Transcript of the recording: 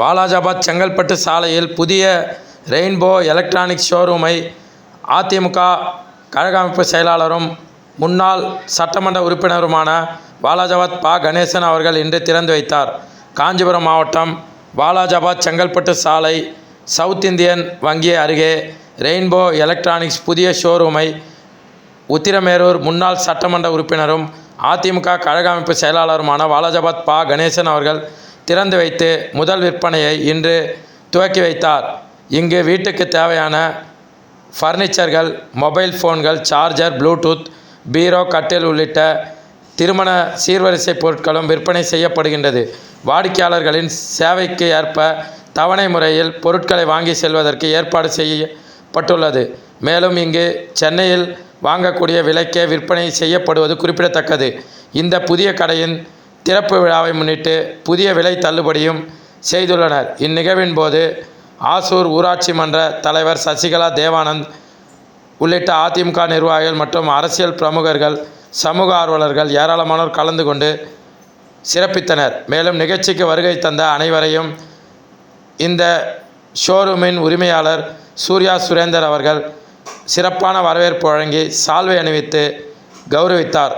வாலாஜாபாத் செங்கல்பட்டு சாலையில் புதிய rainbow electronics ஷோரூமை AIADMK கழக அமைப்பு செயலாளரும் முன்னாள் சட்டமன்ற உறுப்பினருமான வாலாஜாபாத் பா. கணேசன் அவர்கள் இன்று திறந்து வைத்தார். காஞ்சிபுரம் மாவட்டம் வாலாஜாபாத் செங்கல்பட்டு சாலை சவுத் இந்தியன் வங்கி அருகே ரெயின்போ எலக்ட்ரானிக்ஸ் புதிய ஷோரூமை உத்திரமேரூர் முன்னாள் சட்டமன்ற உறுப்பினரும் அதிமுக கழக அமைப்பு செயலாளருமான வாலாஜாபாத் பா. கணேசன் அவர்கள் திறந்து வைத்து முதல் விற்பனையை இன்று துவக்கி வைத்தார். இங்கு வீட்டுக்கு தேவையான ஃபர்னிச்சர்கள் மொபைல் ஃபோன்கள் சார்ஜர் ப்ளூடூத் பீரோ கட்டில் உள்ளிட்ட திருமண சீர்வரிசை பொருட்களும் விற்பனை செய்யப்படுகின்றது. வாடிக்கையாளர்களின் சேவைக்கு ஏற்ப தவணை முறையில் பொருட்களை வாங்கி செல்வதற்கு ஏற்பாடு செய்யப்பட்டுள்ளது. மேலும் இங்கு சென்னையில் வாங்கக்கூடிய விலைக்கே விற்பனை செய்யப்படுவது குறிப்பிடத்தக்கது. இந்த புதிய கடையின் திறப்பு விழாவை முன்னிட்டு புதிய விலை தள்ளுபடியும் செய்துள்ளனர். இந்நிகழ்வின் போது ஆசூர் ஊராட்சி மன்ற தலைவர் சசிகலா தேவானந்த் உள்ளிட்ட அதிமுக நிர்வாகிகள் மற்றும் அரசியல் பிரமுகர்கள் சமூக ஆர்வலர்கள் ஏராளமானோர் கலந்து கொண்டு சிறப்பித்தனர். மேலும் நிகழ்ச்சிக்கு வருகை தந்த அனைவரையும் இந்த ஷோரூமின் உரிமையாளர் சூர்யா சுரேந்தர் அவர்கள் சிறப்பான வரவேற்பு வழங்கி சால்வை அணிவித்து கௌரவித்தார்.